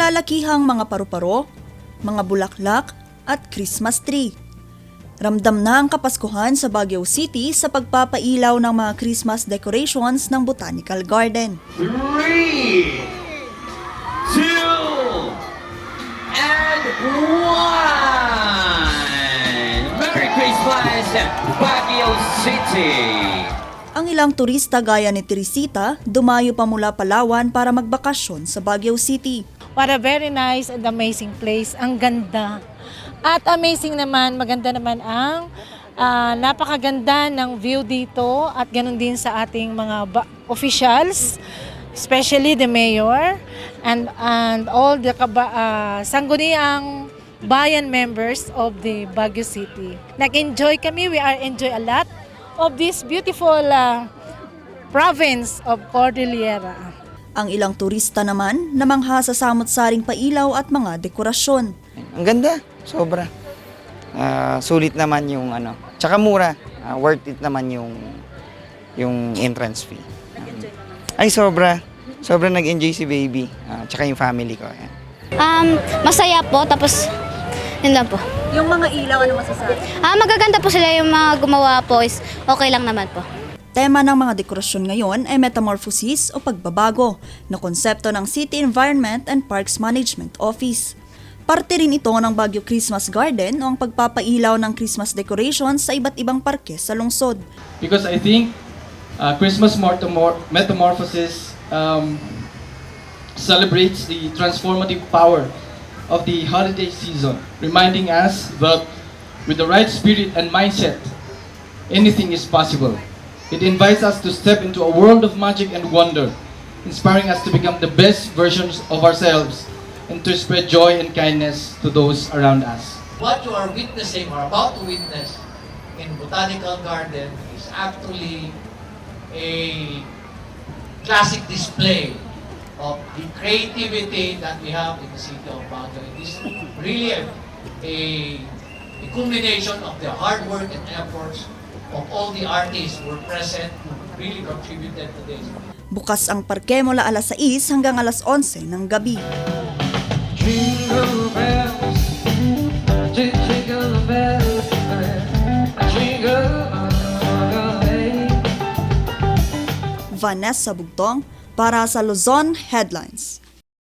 Malalakihang mga paru-paro, mga bulaklak at Christmas tree. Ramdam na ang Kapaskuhan sa Baguio City sa pagpapailaw ng mga Christmas decorations ng Botanical Garden. three, two, and one. Merry Christmas, Baguio City. Ang ilang turista gaya ni Teresita dumayo pa mula Palawan para magbakasyon sa Baguio City. What a very nice and amazing place. Ang ganda. At amazing naman, maganda naman ang ah, napakaganda ng view dito at ganun din sa ating mga officials, especially the mayor and and all the ah, sangguniang bayan members of the Baguio City. Nag-enjoy kami, we are enjoy a lot of this beautiful ah, province of Cordillera. Ang ilang turista naman namangha sa samot-saring pailaw at mga dekorasyon. Ang ganda, sobra. Ah, sulit naman yung ano. Tsaka mura. Ah, worth it naman yung yung entrance fee. Ay, sobra. Sobra nag-enjoy si baby. Ah, tsaka yung family ko. Ayan. Um, masaya po, tapos yun lang po. Yung mga ilaw, ano masasabi? Ah, magaganda po sila yung mga gumawa po is okay lang naman po. Tema ng mga dekorasyon ngayon ay metamorphosis o pagbabago na konsepto ng City Environment and Parks Management Office. Parte rin ito ng Baguio Christmas Garden o ang pagpapailaw ng Christmas decorations sa iba't ibang parke sa lungsod. because I think uh, Christmas Metamorphosis um, celebrates the transformative power of the holiday season, reminding us that with the right spirit and mindset, anything is possible. It invites us to step into a world of magic and wonder, inspiring us to become the best versions of ourselves and to spread joy and kindness to those around us. what you are witnessing or about to witness in Botanical Garden is actually a classic display of the creativity that we have in the city of Baguio. It is really a, a, a culmination of the hard work and efforts of all the artists who were present who really contributed to this. Bukas ang parke mula alas 6 hanggang alas 11 ng gabi. Jingle bells, jingle bells, jingle all the way. Vanessa Bugtong para sa Luzon Headlines.